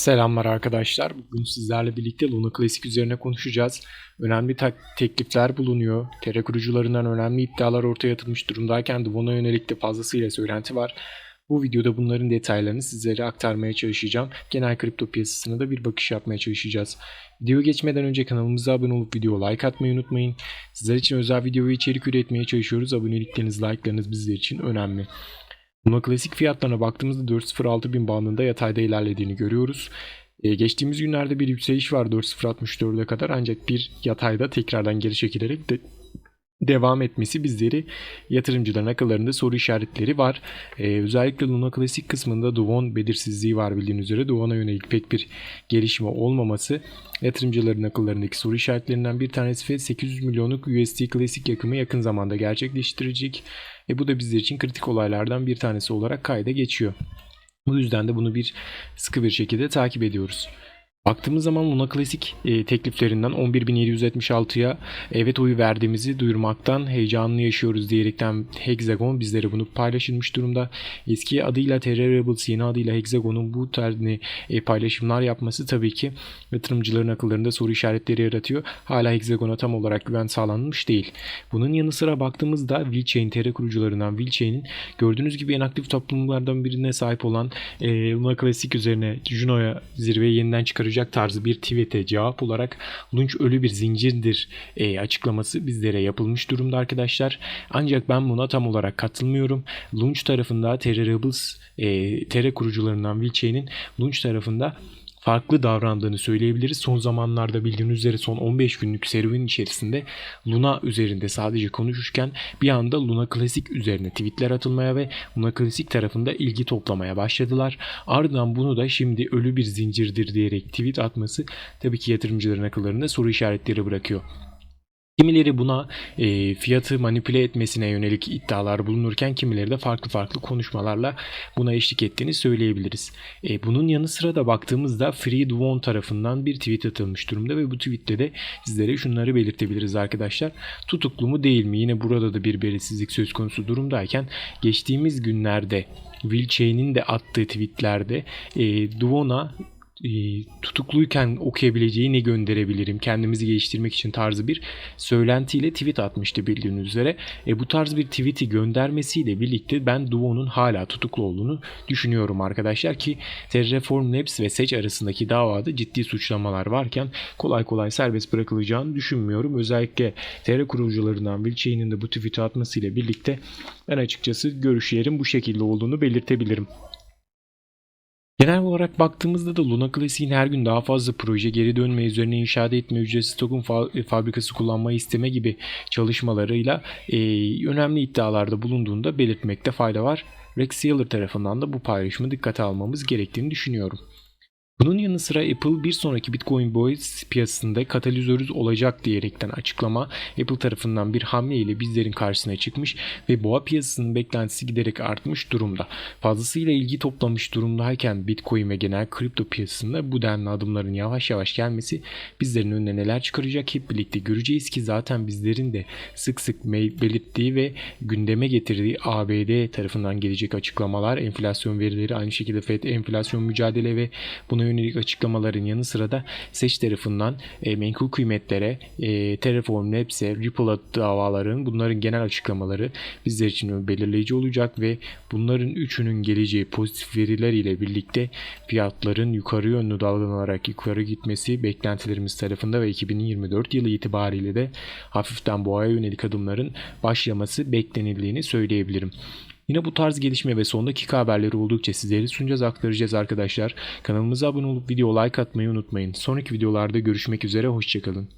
Selamlar arkadaşlar. Bugün sizlerle birlikte Luna Classic üzerine konuşacağız. Önemli teklifler bulunuyor. Terra kurucularından önemli iddialar ortaya atılmış durumdayken Duvon'a yönelik de fazlasıyla söylenti var. Bu videoda bunların detaylarını sizlere aktarmaya çalışacağım. Genel kripto piyasasına da bir bakış yapmaya çalışacağız. Video geçmeden önce kanalımıza abone olup video like atmayı unutmayın. Sizler için özel video ve içerik üretmeye çalışıyoruz. Abonelikleriniz, like'larınız bizler için önemli. Buna klasik fiyatlarına baktığımızda 4.06 bin bandında yatayda ilerlediğini görüyoruz. Ee, geçtiğimiz günlerde bir yükseliş var 4.064'e kadar ancak bir yatayda tekrardan geri çekilerek de devam etmesi bizleri yatırımcıların akıllarında soru işaretleri var. Ee, özellikle Luna Classic kısmında Duvon belirsizliği var bildiğiniz üzere. Duvon'a yönelik pek bir gelişme olmaması yatırımcıların akıllarındaki soru işaretlerinden bir tanesi ve 800 milyonluk USD Classic yakımı yakın zamanda gerçekleştirecek. E, bu da bizler için kritik olaylardan bir tanesi olarak kayda geçiyor. Bu yüzden de bunu bir sıkı bir şekilde takip ediyoruz. Baktığımız zaman Luna Classic e, tekliflerinden 11.776'ya evet oyu verdiğimizi duyurmaktan heyecanlı yaşıyoruz diyerekten Hexagon bizlere bunu paylaşılmış durumda. Eski adıyla Terra Rebels yeni adıyla Hexagon'un bu tarz e, paylaşımlar yapması tabii ki yatırımcıların akıllarında soru işaretleri yaratıyor. Hala Hexagon'a tam olarak güven sağlanmış değil. Bunun yanı sıra baktığımızda Willchain Terra kurucularından Willchain'in gördüğünüz gibi en aktif toplumlardan birine sahip olan e, Luna Classic üzerine Juno'ya zirveye yeniden çıkaracak tarzı bir tweet'e cevap olarak Lunch ölü bir zincirdir e, açıklaması bizlere yapılmış durumda arkadaşlar. Ancak ben buna tam olarak katılmıyorum. Lunch tarafında Terra Rebels, e, Terra kurucularından Willchain'in Lunch tarafında farklı davrandığını söyleyebiliriz. Son zamanlarda bildiğiniz üzere son 15 günlük serüvenin içerisinde Luna üzerinde sadece konuşurken bir anda Luna Classic üzerine tweetler atılmaya ve Luna Classic tarafında ilgi toplamaya başladılar. Ardından bunu da şimdi ölü bir zincirdir diyerek tweet atması tabii ki yatırımcıların akıllarında soru işaretleri bırakıyor. Kimileri buna e, fiyatı manipüle etmesine yönelik iddialar bulunurken kimileri de farklı farklı konuşmalarla buna eşlik ettiğini söyleyebiliriz. E, bunun yanı sıra da baktığımızda Free Duvon tarafından bir tweet atılmış durumda ve bu tweette de sizlere şunları belirtebiliriz arkadaşlar. Tutuklu mu değil mi? Yine burada da bir belirsizlik söz konusu durumdayken geçtiğimiz günlerde Will Chain'in de attığı tweetlerde e, Duvon'a e, tutukluyken okuyabileceği ne gönderebilirim kendimizi geliştirmek için tarzı bir söylentiyle tweet atmıştı bildiğiniz üzere. E, bu tarz bir tweet'i göndermesiyle birlikte ben Duo'nun hala tutuklu olduğunu düşünüyorum arkadaşlar ki Terraform Labs ve Seç arasındaki davada ciddi suçlamalar varken kolay kolay serbest bırakılacağını düşünmüyorum. Özellikle Terra kurucularından Will Chain'in de bu tweet'i atmasıyla birlikte ben açıkçası görüşlerim bu şekilde olduğunu belirtebilirim. Genel olarak baktığımızda da Luna Classic'in her gün daha fazla proje geri dönme üzerine inşa etme, ücretsiz token fa- fabrikası kullanmayı isteme gibi çalışmalarıyla e, önemli iddialarda bulunduğunda belirtmekte fayda var. Rex Sealer tarafından da bu paylaşımı dikkate almamız gerektiğini düşünüyorum. Bunun yanı sıra Apple bir sonraki Bitcoin boyut piyasasında katalizörüz olacak diyerekten açıklama Apple tarafından bir hamle ile bizlerin karşısına çıkmış ve boğa piyasasının beklentisi giderek artmış durumda. Fazlasıyla ilgi toplamış durumdayken Bitcoin ve genel kripto piyasasında bu denli adımların yavaş yavaş gelmesi bizlerin önüne neler çıkaracak hep birlikte göreceğiz ki zaten bizlerin de sık sık belirttiği ve gündeme getirdiği ABD tarafından gelecek açıklamalar, enflasyon verileri aynı şekilde FED enflasyon mücadele ve buna yönelik açıklamaların yanı sıra da seç tarafından e, menkul kıymetlere, e, Terraform Labs'e, Ripple davaların bunların genel açıklamaları bizler için belirleyici olacak ve bunların üçünün geleceği pozitif veriler ile birlikte fiyatların yukarı yönlü dalgalanarak yukarı gitmesi beklentilerimiz tarafında ve 2024 yılı itibariyle de hafiften boğaya yönelik adımların başlaması beklenildiğini söyleyebilirim. Yine bu tarz gelişme ve son dakika haberleri oldukça sizlere sunacağız aktaracağız arkadaşlar. Kanalımıza abone olup video like atmayı unutmayın. Sonraki videolarda görüşmek üzere hoşçakalın.